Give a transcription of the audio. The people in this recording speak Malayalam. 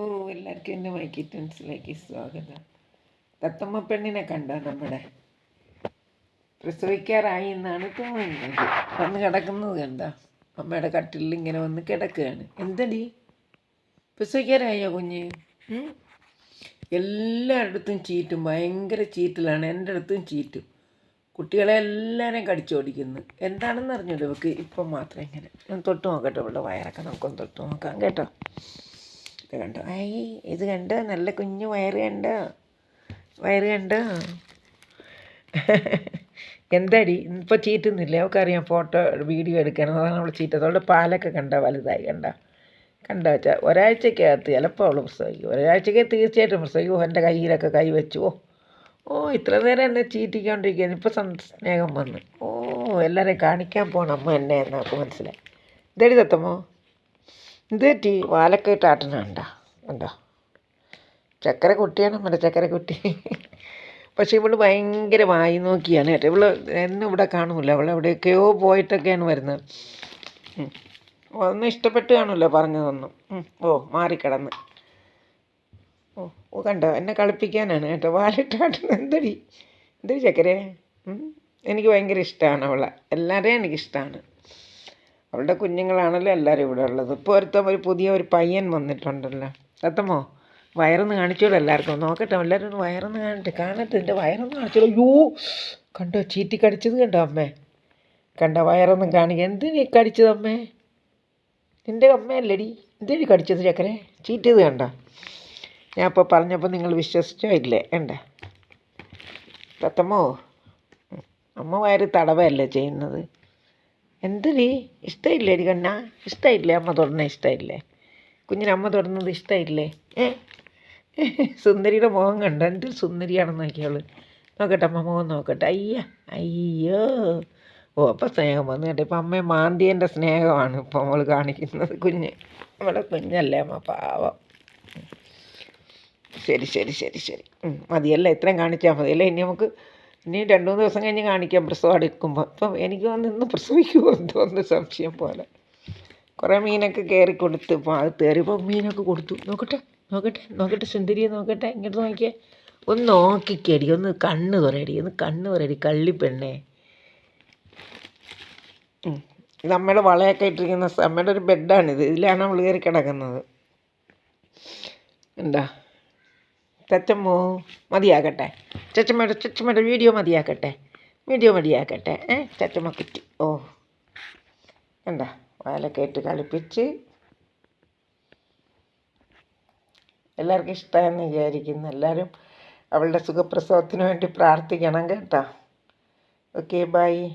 ഓ എല്ലാവർക്കും എന്റെ മൈക്കി ട്വിൻസിലേക്ക് സ്വാഗതം. തത്തമ്മ പെണ്ണിനെ കണ്ട നമ്മുടെ? പ്രസവിക്കാറായി എന്നാണ് തോന്നുന്നത്. വന്ന് കിടക്കുന്നത് കണ്ട? അമ്മയുടെ കട്ടിലിൽ ഇങ്ങനെ വന്ന് കിടക്കുകയാണ്. എന്തടി? പ്രസവിക്കാറായോ കുഞ്ഞ്? എല്ലായിടത്തും ചീറ്റും. ഭയങ്കര ചീറ്റിലാണ്. എന്റെ അടുത്തും ചീറ്റും. കുട്ടികളെ എല്ലാവരെയും കടിച്ചോടിക്കുന്നു എന്താണെന്ന് അറിഞ്ഞൂടെ ഇവക്ക്? ഇപ്പം മാത്രം ഇങ്ങനെ. തൊട്ട് നോക്കട്ടെ ഇവിടെ വയറൊക്കെ. നമുക്കൊന്ന് തൊട്ട് നോക്കാം കേട്ടോ. ഇത് കണ്ടോ? ഐ ഇത് കണ്ടോ? നല്ല കുഞ്ഞു വയറ് കണ്ടോ? വയറ് കണ്ടോ? എന്താടി? ഇപ്പോൾ ചീറ്റുന്നില്ല? അവൾക്കറിയാം ഫോട്ടോ വീഡിയോ എടുക്കണം. അതാണ് അവൾ ചീറ്റത്. പാലൊക്കെ കണ്ട? വലുതായി കണ്ട? കണ്ട? വെച്ചാൽ ഒരാഴ്ചക്കകത്ത് ചിലപ്പോൾ അവൾ പ്രസവിക്കും. ഒരാഴ്ചക്ക് തീർച്ചയായിട്ടും പ്രസവിക്കും. എന്റെ കയ്യിലൊക്കെ കൈ വെച്ചു. ഓ ഓ ഇത്ര നേരം എന്നെ ചീറ്റിക്കൊണ്ടിരിക്കുകയാണ്. ഇപ്പോൾ സ്നേഹം വന്ന്. ഓ എല്ലാവരെയും കാണിക്കാൻ പോകണം അമ്മ എന്നെ എന്നൊക്കെ മനസ്സിലായി. ഇതടി തത്തമ്മോ? ഇത് ടീ? വാലൊക്കെ ഇട്ട് ആട്ടണ കണ്ടോ കണ്ടോ? ചക്കര കുട്ടിയാണ് നമ്മുടെ ചക്കര കുട്ടി. പക്ഷേ ഇവൾ ഭയങ്കര വായി നോക്കിയാണ് കേട്ടോ. ഇവൾ എന്നും ഇവിടെ കാണൂല അവൾ എവിടെയൊക്കെയോ പോയിട്ടൊക്കെയാണ് വരുന്നത്. ഒന്നും ഇഷ്ടപ്പെട്ട് കാണുമല്ലോ പറഞ്ഞതൊന്നും. ഓ മാറിക്കിടന്ന്. ഓ ഓ കണ്ടോ? എന്നെ കളിപ്പിക്കാനാണ് കേട്ടോ. വാലിട്ടാട്ടുന്നത് എന്തടി? എന്തടി ചക്കരേ. എനിക്ക് ഭയങ്കര ഇഷ്ടമാണ് അവളെ. എല്ലാവരെയും എനിക്കിഷ്ടമാണ് അവളുടെ കുഞ്ഞുങ്ങളാണല്ലോ എല്ലാവരും ഇവിടെ ഉള്ളത്. ഇപ്പോൾ ഒരുത്തം ഒരു പുതിയ ഒരു പയ്യൻ വന്നിട്ടുണ്ടല്ലോ. സത്തമ്മോ വയറൊന്ന് കാണിച്ചോളൂ എല്ലാവർക്കും. നോക്കട്ടെ എല്ലാവരും ഒന്ന് വയറൊന്ന് കാണട്ടെ കാണട്ടെ. എന്റെ വയറൊന്ന് കാണിച്ചോളൂ. അയ്യോ കണ്ടോ ചീറ്റി കടിച്ചത് കണ്ടോ അമ്മേ? കണ്ടോ വയറൊന്നും കാണിക്കുക എന്തിനീ കടിച്ചത് അമ്മേ? നിന്റെ അമ്മയല്ലടി? എന്തിനീ കടിച്ചത് ചക്കരെ? ചീറ്റിയത് കണ്ടോ? ഞാൻ ഇപ്പോൾ പറഞ്ഞപ്പോൾ നിങ്ങൾ വിശ്വസിച്ചോ ഇല്ലേ? വേണ്ട തത്തമ്മോ അമ്മ വയറ് തടവല്ലേ ചെയ്യുന്നത്? എന്തടി ഇഷ്ടമില്ലേ കണ്ണ? ഇഷ്ടമില്ലേ അമ്മ തൊടുന്ന ഇഷ്ടമില്ലേ കുഞ്ഞിന് അമ്മ തൊടുന്നത് ഇഷ്ടമില്ലേ ഏ? സുന്ദരിയുടെ മുഖം കണ്ടോ? എന്തൊരു സുന്ദരിയാണെന്ന് നോക്കിയാൾ. നോക്കട്ടെ അമ്മ മുഖം നോക്കട്ടെ. അയ്യ അയ്യോ. ഓ അപ്പം സ്നേഹം വന്നു കേട്ടോ. ഇപ്പം അമ്മയെ മാന്തിയന്റെ സ്നേഹമാണ് ഇപ്പം നമ്മൾ കാണിക്കുന്നത് കുഞ്ഞ്. നമ്മുടെ കുഞ്ഞല്ലേ അമ്മ പാവം. ശരി ശരി ശരി ശരി. മതിയല്ലേ? ഇത്രയും കാണിച്ചാൽ മതിയല്ലേ? ഇനി നമുക്ക് ഇനി രണ്ട് മൂന്ന് ദിവസം കഴിഞ്ഞ് കാണിക്കാം പ്രസവം അടുക്കുമ്പോൾ അപ്പം എനിക്ക് വന്നിന്ന് പ്രസവിക്കുമോ എന്തോ ഒന്ന് സംശയം പോലെ. കുറേ മീനൊക്കെ കയറി കൊടുത്ത് അത് കയറിയപ്പോൾ മീനൊക്കെ കൊടുത്തു. നോക്കട്ടെ നോക്കട്ടെ നോക്കട്ടെ സുന്ദരിയെ നോക്കട്ടെ. ഇങ്ങോട്ട് നോക്കിയേ. ഒന്ന് നോക്കിക്കടി ഒന്ന് കണ്ണ് തുറയടി ഒന്ന് കണ്ണ് തുറയടി കള്ളിപ്പെണ്ണേ അമ്മയുടെ വളയൊക്കെ ഇട്ടിരിക്കുന്ന നമ്മുടെ ഒരു ബെഡാണിത് ഇതിലാണ് അവൾ കയറി കിടക്കുന്നത്. എന്താ? ചച്ചമ്മോ മതിയാക്കട്ടെ ചച്ചമ്മയുടെ ചച്ചമ്മയുടെ വീഡിയോ മതിയാക്കട്ടെ വീഡിയോ മതിയാക്കട്ടെ ഏ ചച്ചമ്മ കുറ്റി. ഓ. എന്താ വാലൊക്കെ ഇട്ട് കളിപ്പിച്ച്. എല്ലാവർക്കും ഇഷ്ടമെന്ന് വിചാരിക്കുന്നു. എല്ലാവരും അവളുടെ സുഖപ്രസവത്തിന് വേണ്ടി പ്രാർത്ഥിക്കണം കേട്ടോ. Okay bye.